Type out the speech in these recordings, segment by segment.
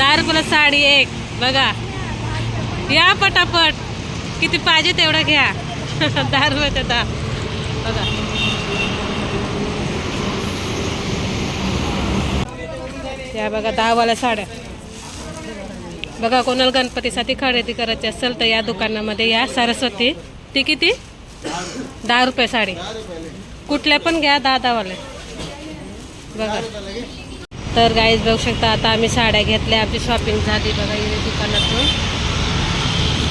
दहा रुपयाला साडी एक. बघा. या पटापट. किती पाहिजे तेवढं घ्या. दहा रुपये दहा बघा. या बघा दहावाल्या साड्या. बघा कोणाला गणपतीसाठी खरेदी करायची असेल तर या दुकानामध्ये या सरस्वती. ती किती? दहा रुपये साडी. कुठल्या पण घ्या दहा दहावाले बघा. तर गाईज बघू शकता आता आम्ही साड्या घेतल्या. आमची शॉपिंग झाली बघा इथे दुकानातून.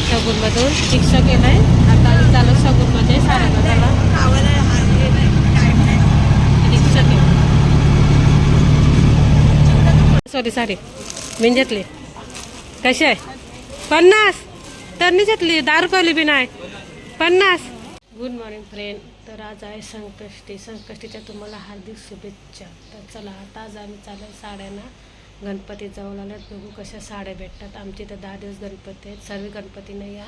शगुनमधून. रिक्षा आहे आता आम्ही चालू शगुनमध्ये साड्या बघायला. रिक्षा केली सॉरी साडी मी घेतली. कशी आहे? पन्नास. तर मी घेतली. दहा रुपयाली बी नाही. पन्नास. गुड मॉर्निंग फ्रेंड तर आज आहे संकष्टी. संकष्टीच्या तुम्हाला हार्दिक शुभेच्छा. तर चला आता आज आम्ही चालेल साड्यांना. गणपती जवळ आल्यात. बघू कशा साड्या भेटतात. आमची इथं दहा दिवस गणपती आहेत. सर्व गणपतींना या.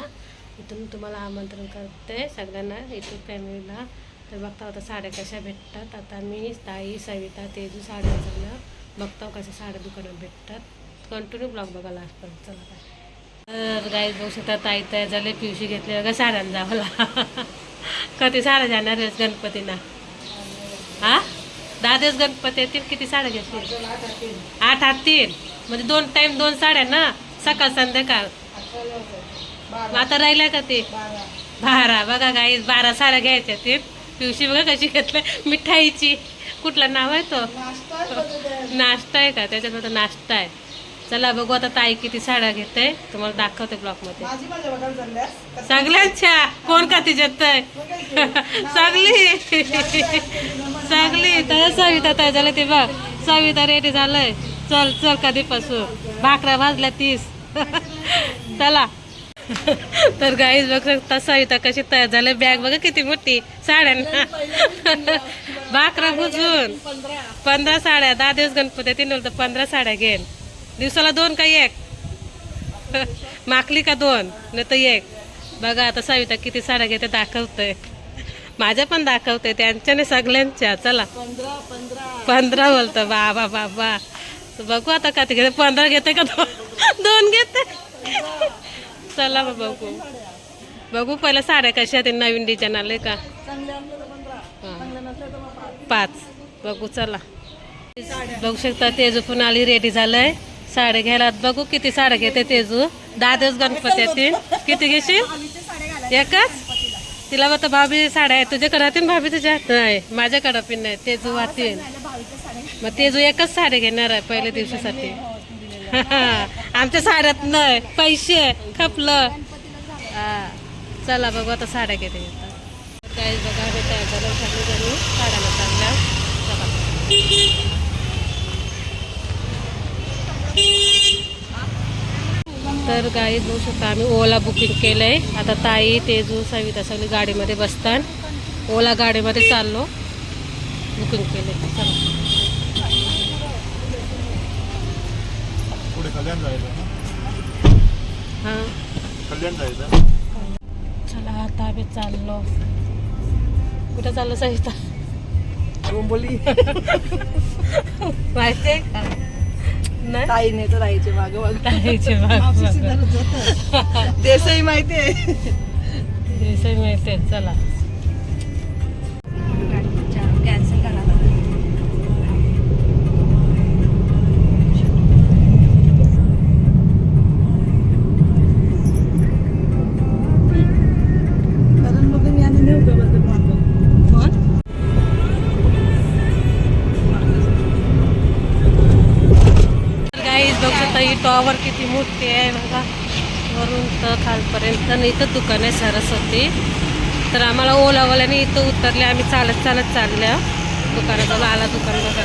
इथून तुम्हाला आमंत्रण करते सगळ्यांना इथून फॅमिलीला तर बघता आता साड्या कशा भेटतात. आता मी ताई सविता तेजू साड्या सगळं बघता कशा साड्या दुकानात भेटतात. कंटिन्यू ब्लॉग बघा लास्टपर्यंत चला काय तर गाईत बघू शकता ताई तयार झाले पिवशी घेतली बघा साड्यांना जावला कधी साड्या जाणार आहेस गणपतीना? हा? दहा दिवस गणपती येतील किती साड्या घेतली? आठ आठ तीन. म्हणजे दोन टाइम दोन साड्या ना? सकाळ संध्याकाळ. आता राहिल्या का ते? बारा. बघा गाई बारा साड्या घ्यायच्या ते पिवशी बघा कशी घेतल्या मिठाईची. कुठलं नाव आहे तो? नाश्ता आहे का त्याच्यामध्ये नाश्ता आहे. चला बघू आता ताई किती साड्या घेते तुम्हाला दाखवते ब्लॉकमध्ये सगळ्यांच्या कोण का तिच्यात सगळी. सगळी. तर सविता ताई झालं ते बघ. सविता रेडी झालंय. चल चल कधीपासून. भाकऱ्या भाजल्या तीस. चला. तर गाईज बघ शकता सविता कशी तयार झाली. बॅग बघा किती मोठी. साड्यांना भाकरा भुजून पंधरा. साड्या. दहा दिवस गणपती तीन पंधरा साड्या घेईन. दिवसाला दोन का एक? माकली का दोन? नाही तर एक. बघा आता सविता किती साड्या घेते दाखवतोय. माझ्या पण दाखवते त्यांच्याने सगळ्यांच्या. चला. पंधरा बोलतो. बाबा बाबा बघू आता का ते घेते पंधरा घेते का दोन? दोन घेते. चला मग बघू. बघू पहिल्या साड्या कशा आहेत नवीन डिझाईन आले का? पाच. पाच. बघू चला. बघू शकता तेजू पण आली रेडी झालंय. साड्या घ्यायला बघू किती साड्या घेते तेजू. दहा दिवस गणपती येतील किती घेशील? एकच? तिला बघ भाभी साड्या आहेत. तुझ्याकडे राहतील भाभी तुझ्या? हात नाही माझ्याकडं पण नाही. तेजू वाहतील मग तेजू एकच साड्या घेणार आहे पहिल्या दिवसासाठी. आमच्या साड्यात नाही. पैसे खपलं. हा. चला बघू आता साड्या घेते. काहीच बघा आम्ही साड्याला चांगल्या चला. तर गाई बघू शकता आम्ही ओला बुकिंग केलं आहे आता ताई तेजू सविता सगळी गाडीमध्ये बसतात. ओला गाडीमध्ये चाललो. बुकिंग केले चला. पुढे कल्याण जायचं हां. कल्याण जायचं. चला आता आम्ही चाललो. कुठं चाललो सविता? माहिती आहे का? नाही? ताई नाही तर ताईचे मागे मागे. ताईचे माग. देसाई माहिती आहे. देसाई मिळते चला. शकता किती मोठी आहे बघा. वरून तर खालपर्यंत आणि इथं दुकान आहे सरस्वती. तर आम्हाला ओलावल्याने इथं उतरले आम्ही चालत चालत चालल्या. दुकानाजवळ आला दुकान बघा.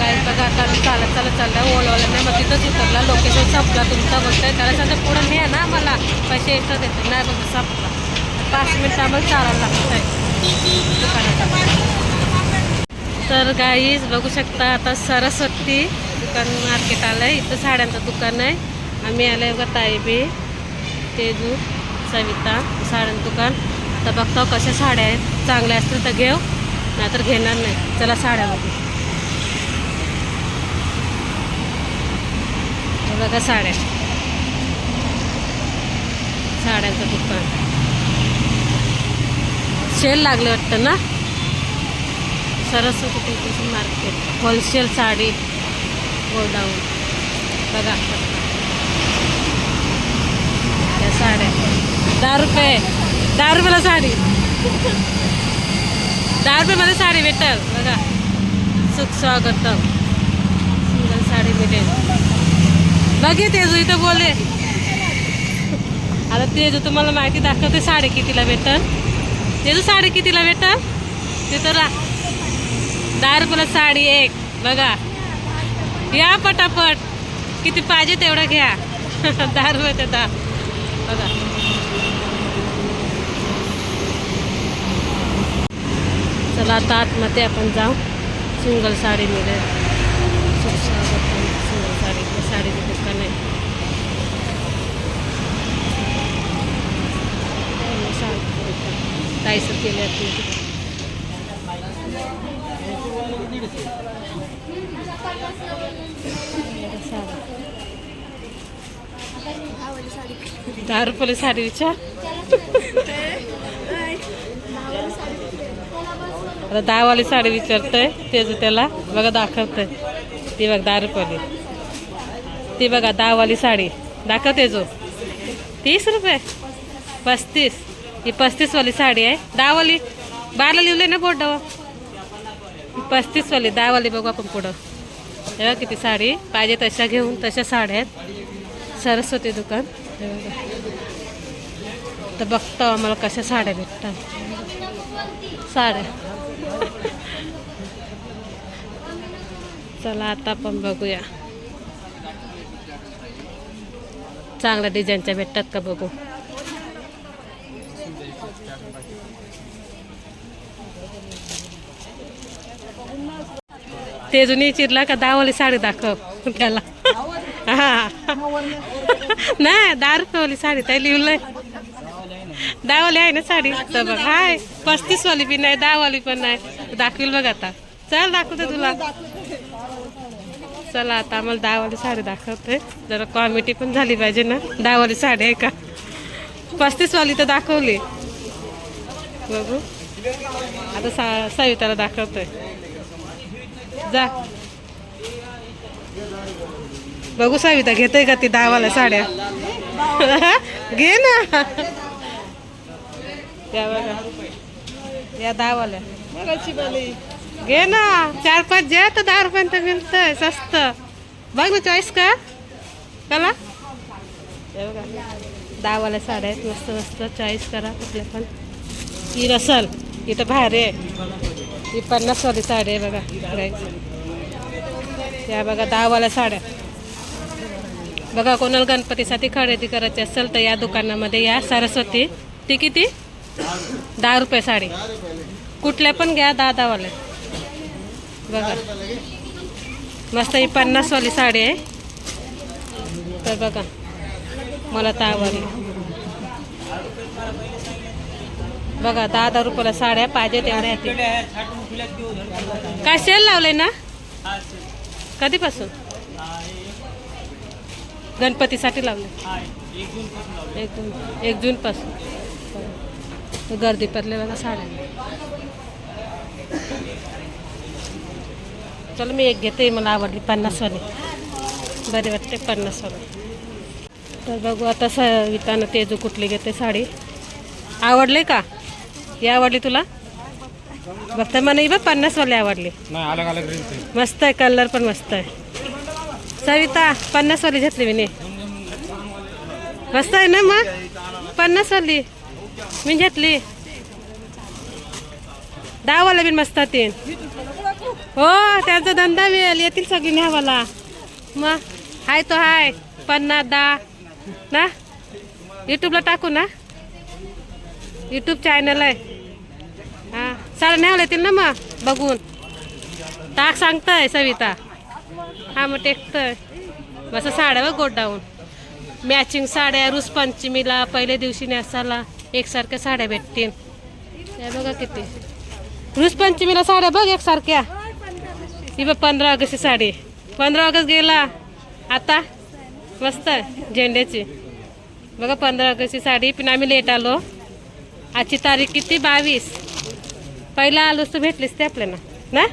गाईज बघा आता आम्ही चालत चालत चालल्या ओलावल्याने मग तिथंच उतरला. लोकेशन संपला तुमचा बघताय त्याला सांगता पुढं नाही ना मला पैसे एक्स्ट्रा देतो नाही बघा सापला. पाच मिनिट आम्हाला चालायला लागत आहे दुकानाचा तर गाईज बघू शकता आता सरस्वती. दुकान मार्केट आलं आहे इथं साड्यांचं दुकान आहे. आम्ही आलो आहे बघा ताईबी तेजू सविता साड्यांचं दुकान. तर बघतो कशा साड्या आहेत. चांगल्या असतील तर घेऊ नाहीतर घेणार नाही. चला साड्या बघू. बघा साड्या. साड्यांचं दुकान. सेल लागले वाटतं ना? Saraswati market wholesale sari. Godown. बघा. त्या साड्या. दहा रुपये. दहा रुपयाला साडी. दहा रुपयामध्ये साडी भेटल. बघा. सुख स्वागत सिंगल साडी भेटेल. बघे तेजू इथं बोले आता तेजू तुम्हाला माहिती दाखवते साडी कितीला भेटल. तेजू साडी कितीला भेटल? तिथं रा- दहा रुपयाला साडी एक. बघा. या पटापट. किती पाहिजे तेवढं घ्या. दहा रुपये दहा. बघा. चला आता आतमध्ये आपण जाऊ. सिंगल साडी मिळेल. सिंगल साडी साडीचं दुकान आहे. साडीचं केले आपली दहा रुपये साडी विचार आता दहावाली साडी विचारतोय तेच त्याला बघा दाखवतोय. ती बघ दहा रुपयाली ती बघा दहावाली साडी. दाखवते जो. तीस रुपये. पस्तीस. ही पस्तीसवाली साडी आहे. दहावाली बारला लिहिले ना बोर्डावर? पस्तीसवाली. दहावाली बघू आपण पुढं. तेव्हा किती साडी. पाहिजे तशा घेऊन तशा साड्या आहेत. सरस्वती दुकान. तर बघतो आम्हाला कशा साड्या भेटतात. साड्या. चला आता आपण बघूया. चांगल्या डिझाईनच्या भेटतात का बघू? तेजून चिरला का दहावाली साडी दाखव. त्याला. हा. नाही दहा साडी त्या लिहिलंय दहावाली आहे ना साडी? तर बघ हाय पस्तीस वाली बी नाही दहावाली पण नाही. दाखवील बघ आता. चल दाखवते तुला. चला आता आम्हाला दहावाली साडी दाखवते. जरा कॉमेडी पण झाली पाहिजे ना दहावाली साडी आहे का? पस्तीस वाली तर दाखवली. बघू. आता सा सविताला दाखवतोय. जा. बघू सविता घेते का ती दहावाल्या साड्या? घे ना. या बघा. या घे ना. चार पाच जे तर दहा रुपयांत मिळतंय स्वस्त. बघ ना चॉईस का कला हे बघा. दहावाल्या साड्या आहेत मस्त मस्त. चॉईस करा कुठल्या पण. ही रसल. इथं भारी आहे. ही पन्नासवाली साडी आहे बघा प्राईस या बघा दहावाल्या साड्या. बघा कोणाला गणपतीसाठी खरेदी करायची असेल तर या दुकानामध्ये या. सरस्वती ती किती? दहा रुपये साडी. कुठल्या पण घ्या दहा दहावाल्या. बघा. मस्त ही पन्नासवाली साडी आहे. तर बघा मला तर आवडली बघा दहा दहा रुपयाला साड्या पाहिजे तेवढ्या काय सेल लावलंय ना? कधीपासून? गणपतीसाठी लावले एक जून एक जूनपासून गर्दी पडले बघा साड्या चला मी एक घेते मला आवडली पन्नासवाली. बरी वाटते पन्नासवाली. तर बघू आता सवितानं तेजू कुठली घेते साडी. आवडले का? ही आवडली तुला? बघता मला ही बघ पन्नासवाली आवडली. मस्त आहे कलर पण मस्त आहे. सविता पन्नासवाली घेतली मी नी. मस्त आहे ना मग? पन्नासवाली मी घेतली. दहावाला बी मस्त तीन. हो त्यांचा धंदा मिळेल येतील सगळी न्यावाला. मग हाय तो हाय पन्नास दहा. ना? यूट्यूबला टाकू ना? यूट्यूब चॅनल आहे. साड्या न्यावल्या येतील ना मग बघून. टाक सांगताय सविता. हा मग टेकतोय. मस्त साड्या बघ गोडाऊन. मॅचिंग साड्या रुस पंचमीला पहिल्या दिवशी नेसाला एकसारख्या साड्या भेटतील. त्या बघा किती. रुस पंचमीला साड्या बघ एकसारख्या. ही बघ पंधरा ऑगस्ट साडी. पंधरा ऑगस्ट गेला. आता? मस्त झेंड्याची. बघा पंधरा ऑगस्टची साडी. पण आम्ही लेट आलो. आजची तारीख किती? बावीस. पहिला आलोच तर भेटलीच ते आपल्याला ना?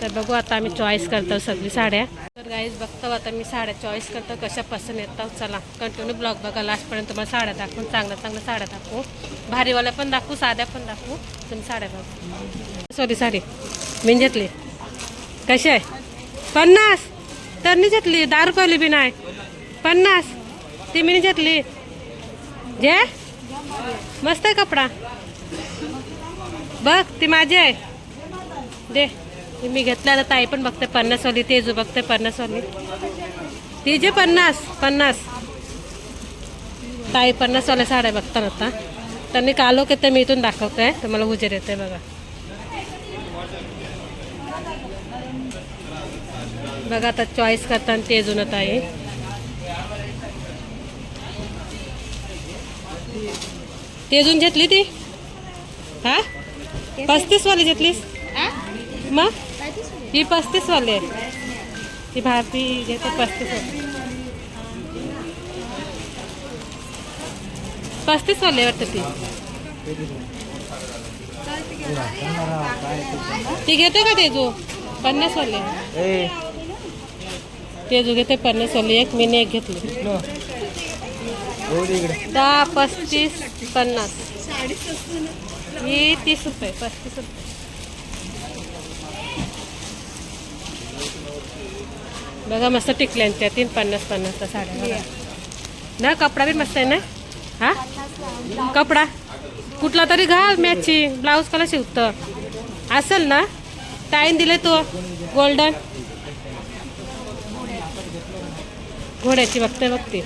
तर बघू आता आम्ही चॉईस करतो सगळी साड्या. तर गाईज बघतो आता मी साड्या चॉईस करतो कशा पसंत येतात. चला कंटिन्यू ब्लॉग बघा लास्टपर्यंत तुम्हाला साड्या दाखवून चांगल्या चांगल्या साड्या दाखवू. भारीवाल्या पण दाखवू साध्या पण दाखवू. तुम्ही साड्या बघू. सॉरी साडी घेतली. कशी आहे? पन्नास. तर नाही घेतली. दहा रुपयाली बी नाही. पन्नास. ती मी नाही घेतली. जे मस्त आहे कपडा. बघ ती माझी आहे. दे. ती मी घेतला तर ताई पण बघते पन्नासवाली जो बघते पन्नासवाली ती जे पन्नास पन्नास. ताई पन्नासवाल्या साड्या बघतात आता. त्यांनी कालो की ते मी इथून दाखवते तुम्हाला मला उजेर येते बघा. बघा आता चॉईस करताना तेजून ताई. तेजून घेतली ती? हा? पस्तीस वाली घेतलीस मग? ही पस्तीस वाली आहे ती भाभी घेते पस्तीस वाली पस्तीस वाली वाटतं ती. ती घेते का तेजू? पन्नास वाली तेजू घेते पन्नास वाली एक मी एक घेतली. दहा पस्तीस पन्नास. ही तीस रुपये पस्तीस रुपये. बघा मस्त टिकल्यांच्या तीन पन्नास पन्नासच्या साड्या ना कपडा बी मस्त आहे ना? हा? कपडा? कुठला तरी घाल मॅचिंग ब्लाऊज कला शिवतं. असेल ना? टाईम दिले तो गोल्डन. घोड्याची बघते बघते.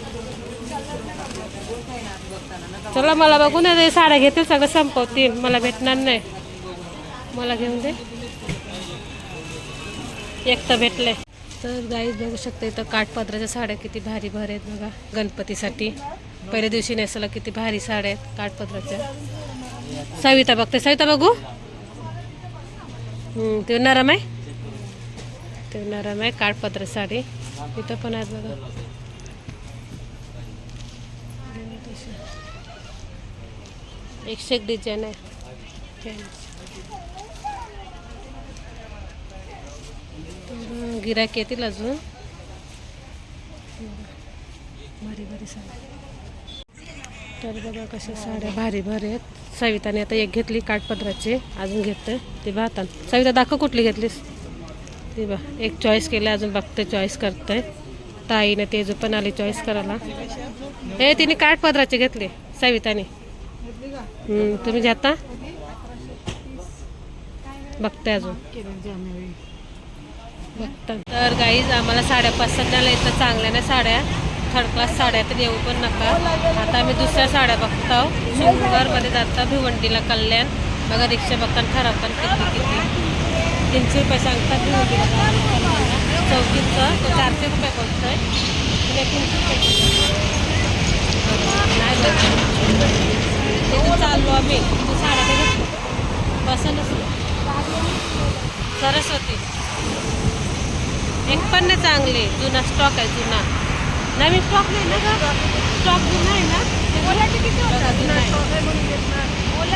चला मला बघू ना ते साड्या घेतील सगळं संपवतील. मला भेटणार नाही. मला घेऊन दे. एक तर भेटले. तर गाईज बघू शकता इथं काठपदराच्या साड्या किती भारी भारी आहेत बघा गणपतीसाठी. पहिल्या दिवशी नेसायला किती भारी साड्या आहेत काठपदराच्या. सविता बघते. सविता बघू. ते नरम आहे. ते नरम आहे काठपत्र साडी. इथं पण आहेत बघा. एकशे एक डिझाईन आहे. गिराक येतील अजून. भारी भारी साड्या. तर बघा कशा साड्या भारी भारी आहेत. सविताने आता एक घेतली काठपदराची अजून घेते ती पाहतान सविता दाखव कुठली घेतलीस? ती बा एक चॉईस केली अजून बघते चॉईस करते ताईने तेजू पण आली चॉईस करायला. हे तिने काठपदराची घेतली सविताने. तुम्ही जाता? बघते अजून. बघता. तर गाईज आम्हाला साड्या पसंत झाल्या इथं चांगल्या साड्या. थर्ड क्लास साड्या तर येऊ पण नका. आता आम्ही दुसऱ्या साड्या बघतो शृंगारमध्ये जाता भिवंडीला कल्याण. बघा रिक्षा बघताना ठरवताना किती किती. तीनशे रुपये सांगतात भिवंडीला चौकीचं तो चारशे रुपये बघतोय आहे तीनशे रुपये नाही तिथून चाललो आम्ही. तू साड्या. सरस्वती. एक पण चांगली. जुना स्टॉक आहे जुना. नवीन स्टॉक नाही ना का स्टॉक जुना आहे ना. बघा, जुना आहे.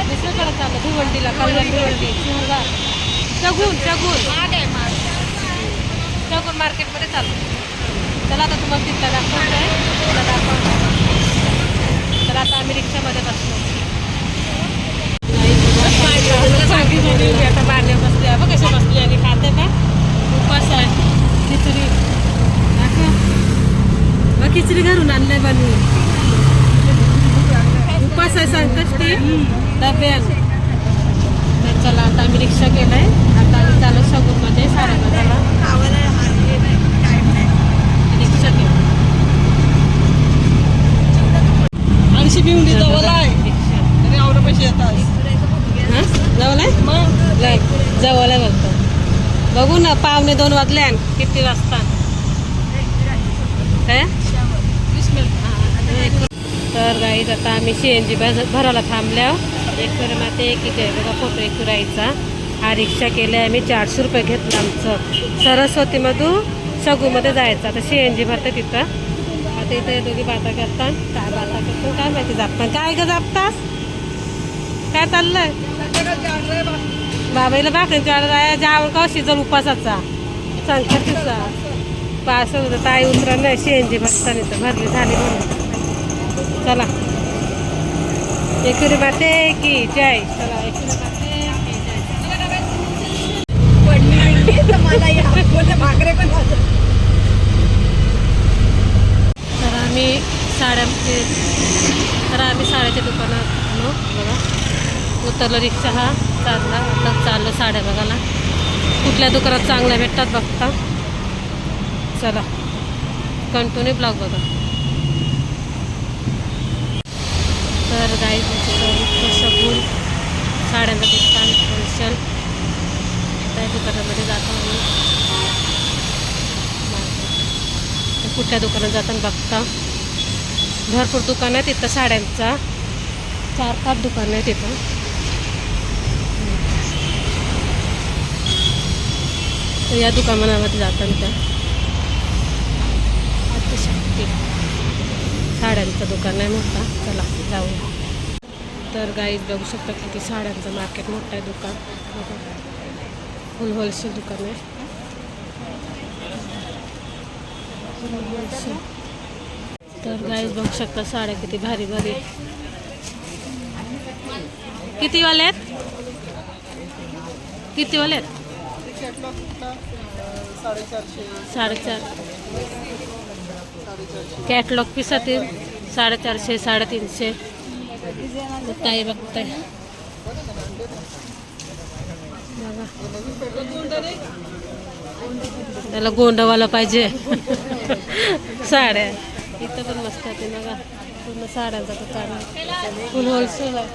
दुसरीकडे चाललं. भिवंडीला कल्याण भिवंडी. शिवगा चगून चगून चगून मार्केटमध्ये चाललो. चला आता तुम्हाला तिथला दाखवत. आहे तिथला दाखवत. तर आता आम्ही रिक्षामध्ये बसलो. आता बारण्या बसल्या बघ कशा बसली आणि खाते का उपास आहे खिचडी दाखव. मग खिचडी घरून आणलंय बनवून उपास आहे संकष्टी डब्यान तर चला आता आम्ही रिक्षा केलाय आता आम्ही चालू शगूनमध्ये साड्या बघायला रिक्षा केली आणशी भिवंडी जवळ आहे रिक्षा आणि आवडे पैसे येतात हा जवळ आहे लय जवळ आहे बघतो बघू ना पावणे दोन वाजले किती वाजता? काय तर गाईज आता आम्ही सी एन जी भरायला थांबल्या एक माते एक इथे बघा फोटो एक राहायचा हा रिक्षा केला आम्ही चारशे रुपये घेतला आमचं. सरस्वतीमधून सगूमध्ये जायचं. आता सी एन जी भरते तिथं. आता इथे दोघी बाता करतात. काय बाता करतो काय माहिती जापतात काय ग जापतास? काय चाललंय? बाबाईला भाकरीच्या वेळेला जावं का? शिजल उपासाचा. संकटीचा पास होतं ताई उतरा नाही सी एन जी भरताना तर भरली झाली म्हणून. चला. एकरी माते की जय. चला एकरी माते की जय. मला भाकरे पण. तर आम्ही साड्यांचे तर आम्ही साड्याच्या दुकानात आलो बघा. उतरलं रिक्षा हा चालला आता चाललं साड्या बघायला. कुठल्या दुकानात चांगल्या भेटतात बघता चला. कंटिन्यू ब्लॉग बघा. तर गाई सगून साड्यांचं दुकान होलसेल त्या दुकानामध्ये जातो आम्ही. कुठल्या दुकानात जाताना बघता. भरपूर दुकान आहेत तिथं साड्यांचा. चार पाच दुकानं आहेत तिथं तर या दुकानामध्ये जाताना त्या आदिशक्ती साड्यांचं दुकान आहे मोठा चला जाऊया. तर गाईज बघू शकता किती साड्यांचं मार्केट मोठं आहे दुकान. फुल होलसेल दुकान आहे. तर गाईज बघू शकता साड्या किती भारी भारी. किती वाले आहेत? किती वाले आहेत? साडेचार. कॅटलॉग पिसातील साडेचारशे साडेतीनशे. ताई बघताय? बघा. त्याला गोंडवाला पाहिजे. साड्या. इथं पण मस्त आहे बघा. पूर्ण साड्यांचा दुकान. फुल होलसेल आहे.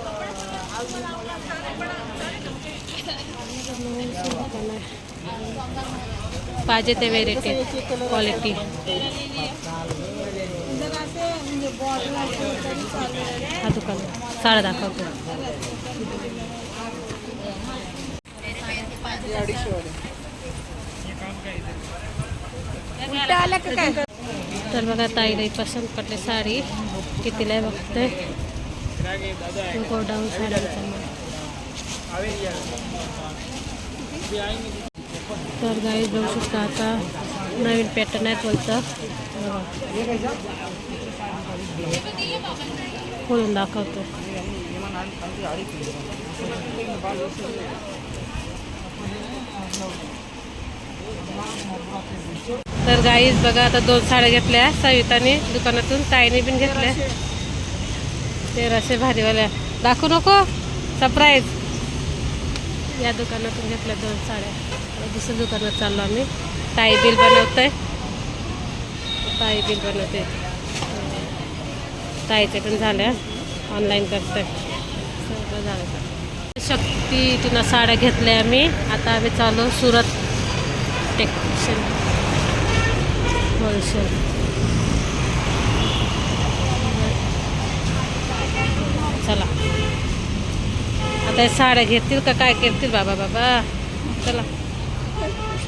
आहे. पाहिजे ते व्हेरायटी क्वालिटी हा दुकान साड्या दाखवतो तर बघा ताईला पसंत पडली साडी कितीला बघते गोडाऊन माल. तर गाई बघू शकता आता नवीन पॅटर्न आहेत बोलतं खोलून दाखवतो. तर गाईज बघा आता दोन साड्या घेतल्या सविताने दुकानातून ताईने पण घेतल्या. तेराशे भारीवाल्या दाखवू नको? सरप्राईज या दुकानातून घेतल्या दोन साड्या. दुसऱ्या दुकानात चाललो आम्ही. ताई बिल बनवतंय. ताई बिल बनवते ताईचे पण झाल्या. ऑनलाईन करते सगळं झालं शक्ती तिनं साड्या घेतल्या आम्ही. आता आम्ही चालू सुरत टेक्शन होलसेल चला आता साड्या घेतील का काय करतील? बाबा बाबा. चला.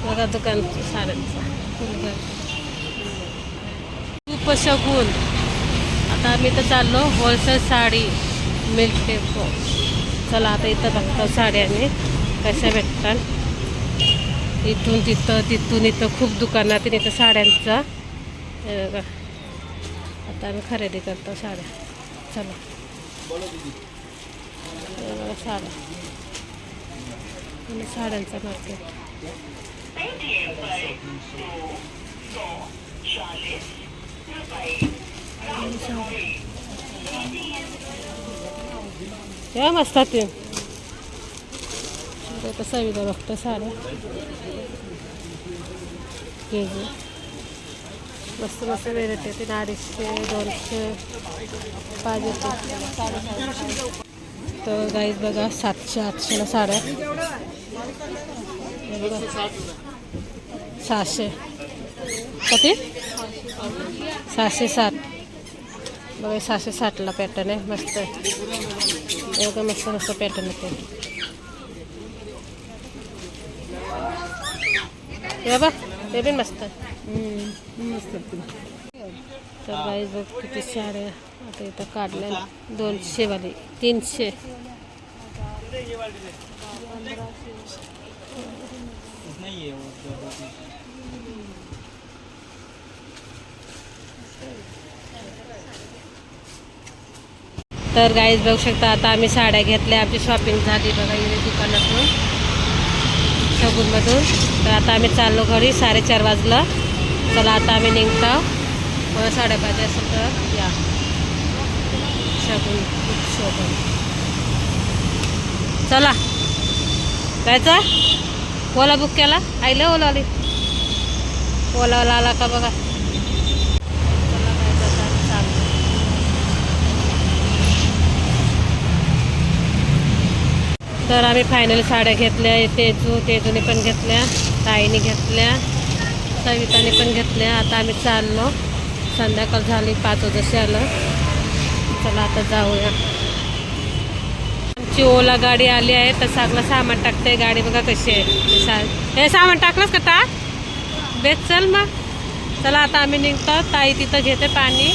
बघा दुकान साड्यांचा खूप शगून आता आम्ही तर चाललो होलसेल साडी मिल्क टेम्पो चला आता इथं बघतो साड्या कशा भेटतात. इथून तिथं तिथून इथं खूप दुकानात आहे इथं साड्यांचं. हे आता आम्ही खरेदी करतो साड्या. चला. हे बघा साड्या. आणि साड्यांचं मार्केट तेव्हा मस्त ते. आता सविता बघतो साड्या. के जी. मस्त मस्त व्हेरायटी तीन अडीचशे दोनशे पाहिजे ते तर गाईज बघा सातशे आठशेला साड्या. सहाशे. किती सहाशे साठ. बघा सहाशे साठला पॅटर्न आहे. मस्त आहे. बघा मस्त मस्त पॅटर्न येते. बघ ते पण मस्त मस्त ते. तर बाई बघ किती साड्या. आता इथं काढलं दोनशे वाली तीनशे. तर गाईज बघू शकता आता आम्ही साड्या घेतल्या. आमची शॉपिंग झाली बघा इथे दुकानातून शगूनमधून तर आता आम्ही चाललो घरी साडेचार वाजलं. चला आता आम्ही निघतो. मला साड्या पाहिजे असेल तर या. चला. जायचा? ओला बुक केला? आईला ओला आली. ओलावाला आला का बघा. चला तर आम्ही फायनल साड्या घेतल्या तेजू तेजूने पण घेतल्या ताईने घेतल्या सविताने पण घेतल्या. आता आम्ही चाललो. संध्याकाळ झाली पाच वाजता आलं. चला आता जाऊया. आमची ओला गाडी आली आहे तर सगळं सामान टाकते गाडी बघा कशी आहे. हे सा- हे सामान टाकलंच का टा बेच चल मग. चला आता आम्ही निघतो. ताई तिथं घेते पाणी.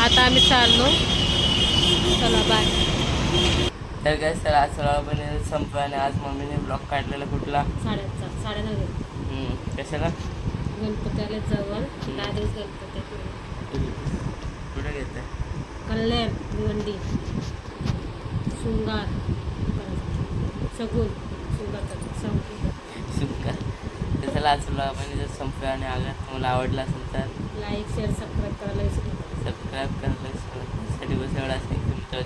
आता आम्ही चाललो. चला बाय तर काय सर आज सगळं पण संपला आणि आज मम्मीने ब्लॉग काढलेला कुठला? साड्यांचा साड्या नव्हे हम्म, कशाला? गणपत्याला जवळ. दहा दिवस गणपती कुठे घेते? कल्याण भिवंडी शृंगार सगुन सुक्का तर चला आज ब्लॉग पण जर संपला आणि अगर तुम्हाला आवडला असेल तर लाईक शेअर सबस्क्राईब करायला सबस्क्राईब करायला. साठी बस एवढा असेल तुमच्या